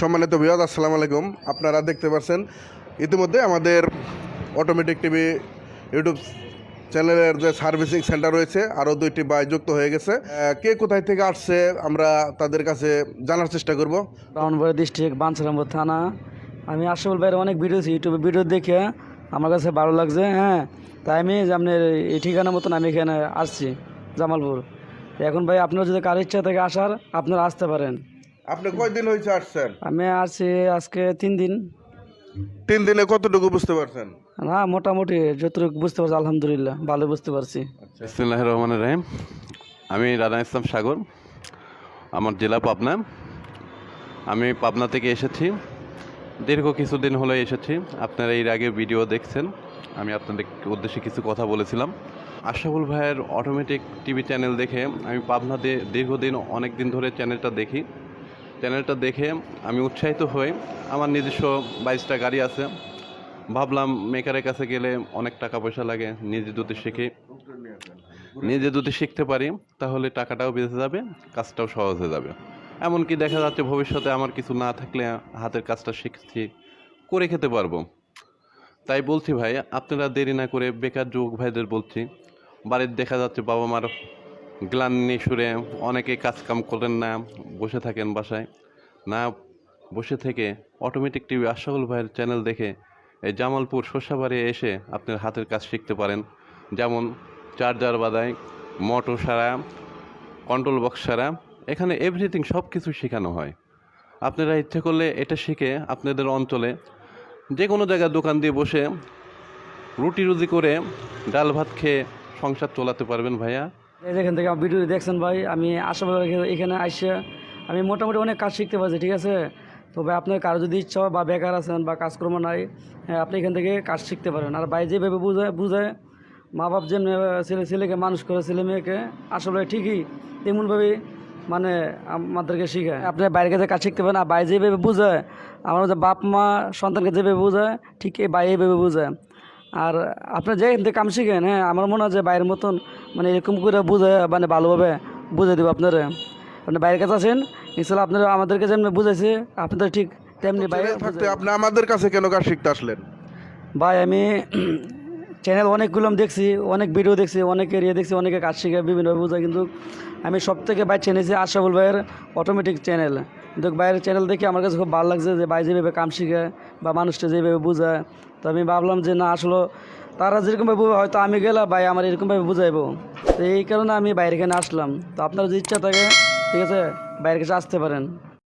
সম্মানিত বিয়াদ আসসালামু আলাইকুম। আপনারা দেখতে পাচ্ছেন, ইতিমধ্যে আমাদের অটোমেটিক টিভি ইউটিউব চ্যানেলের যে সার্ভিসিং সেন্টার রয়েছে, আরও দুইটি বাই যুক্ত হয়ে গেছে। কে কোথায় থেকে আসছে, আমরা তাদের কাছে জানার চেষ্টা করব। ব্রাহ্মণবাড়ি ডিস্ট্রিক্ট, বাঞ্ছারামপুর থানা। আমি আশরাফুল ভাইয়ের অনেক ভিডিও ইউটিউবে ভিডিও দেখে আমার কাছে ভালো লাগছে হ্যাঁ। তাই আমি যে আপনার এই ঠিকানা মতন আমি এখানে আসছি, জামালপুর। এখন ভাই, আপনার যদি কারও ইচ্ছা থেকে আসার, আপনারা আসতে পারেন। আপনি কয়দিন হয়েছে আসছেন? আমি আসছি আজকে তিন দিন। তিন দিনে কতটুকু বুঝতে পারছেন? না মোটামুটি যতটুকু বুঝতে পারছি আলহামদুলিল্লাহ ভালো বুঝতে পারছি। বিসমুল্লাহ রহমান রাহিম। আমি রানা ইসলাম সাগর আমার জেলা পাবনা। আমি পাবনা থেকে এসেছি। দীর্ঘ কিছুদিন হলো এসেছি। আপনারা এর আগে ভিডিও দেখছেন। আমি আপনাদের উদ্দেশ্যে কিছু কথা বলেছিলাম। আশাফুল ভাইয়ের অটোমেটিক টিভি চ্যানেল দেখে আমি পাবনাতে দীর্ঘদিন অনেক দিন ধরে চ্যানেলটা দেখি। চ্যানেলটা দেখে আমি উৎসাহিত হই। আমার নিজস্ব বাইশটা গাড়ি আছে। ভাবলাম মেকারের কাছে গেলে অনেক টাকা পয়সা লাগে, নিজে যদি শিখি, নিজে যদি শিখতে পারি, তাহলে টাকাটাও বেঁচে যাবে, কাজটাও সহজ হয়ে যাবে। এমনকি দেখা যাচ্ছে ভবিষ্যতে আমার কিছু না থাকলে হাতের কাজটা শিখছি, করে খেতে পারব। তাই বলছি ভাই, আপনারা দেরি না করে বেকার যুবক ভাইদের বলছি বাড়ির দেখা যাচ্ছে বাবা মার গ্লান্নি সুরে অনেকে কাজ কাম করেন না, বসে থাকেন বাসায়। না, বসে থেকে অটোমেটিক টিভি আশাকুল ভাইয়ের চ্যানেল দেখে এই জামালপুর শস্যাবাড়ি এসে আপনার হাতের কাজ শিখতে পারেন। যেমন চার্জার বাদাই মোটর সারা কন্ট্রোল বক্স সারা, এখানে এভরিথিং সব কিছু শেখানো হয়। আপনারা ইচ্ছে করলে এটা শিখে আপনাদের অঞ্চলে যে কোনো জায়গায় দোকান দিয়ে বসে রুটি রুজি করে ডাল ভাত খেয়ে সংসার চালাতে পারবেন ভাইয়া। যেখান থেকে আমার ভিডিও দেখছেন ভাই, আমি আশাবাদ এখানে আসে আমি মোটামুটি অনেক কাজ শিখতে পারছি, ঠিক আছে? তো ভাই, আপনার কারও যদি ইচ্ছা বা বেকার আছেন বা কাজকর্ম নাই হ্যাঁ আপনি এখান থেকে কাজ শিখতে পারেন। আর ভাই, যেভাবে বুঝায় বুঝায় মা বাপ যেমনি ছেলে ছেলেকে মানুষ করে, ছেলে মেয়েকে আসলে ঠিকই তেমনভাবেই মানে আমাদেরকে শিখায়। আপনি বাইরের কাছে কাজ শিখতে পারেন, আর ভাই, যেভাবে বুঝায় আমার যে বাপ মা সন্তানকে যেভাবে বুঝায় ঠিক এই ভাই এইভাবে বুঝায় আর আপনি যে এখান থেকে কাম শিখেন হ্যাঁ আমার মনে হয় যে বাইরের মতন মানে এরকম করে বুঝে মানে ভালোভাবে বুঝে দেবো আপনারা। আপনি বাইরের কাছে আসেন ইনশাল্লাহ আপনারা আমাদেরকে যেমনি বুঝাইছে আপনাদের ঠিক তেমনি বাইরে থাকতে আপনি আমাদের কাছে কেন কাজ শিখতে আসলেন? ভাই আমি চ্যানেল অনেকগুলো দেখছি অনেক ভিডিও দেখছি অনেক এরিয়া দেখছি অনেকে কাজ শিখে বিভিন্নভাবে বোঝায় কিন্তু আমি সব থেকে ভাই চেনেছি আশাফুল ভাইয়ের অটোমেটিক চ্যানেল। কিন্তু বাইরের চ্যানেল দেখে আমার কাছে খুব ভালো লাগছে যে ভাই যেভাবে কাম শিখে বা মানুষটা যেভাবে বোঝায় তো আমি ভাবলাম যে না, আসলে তারা যেরকমভাবে হয়তো আমি গেলে ভাই আমার এরকমভাবে বুঝাইবো। তো এই কারণে আমি বাইরে এখানে আসলাম। তো আপনার যদি ইচ্ছা থাকে, ঠিক আছে, বাইরের কাছে আসতে পারেন।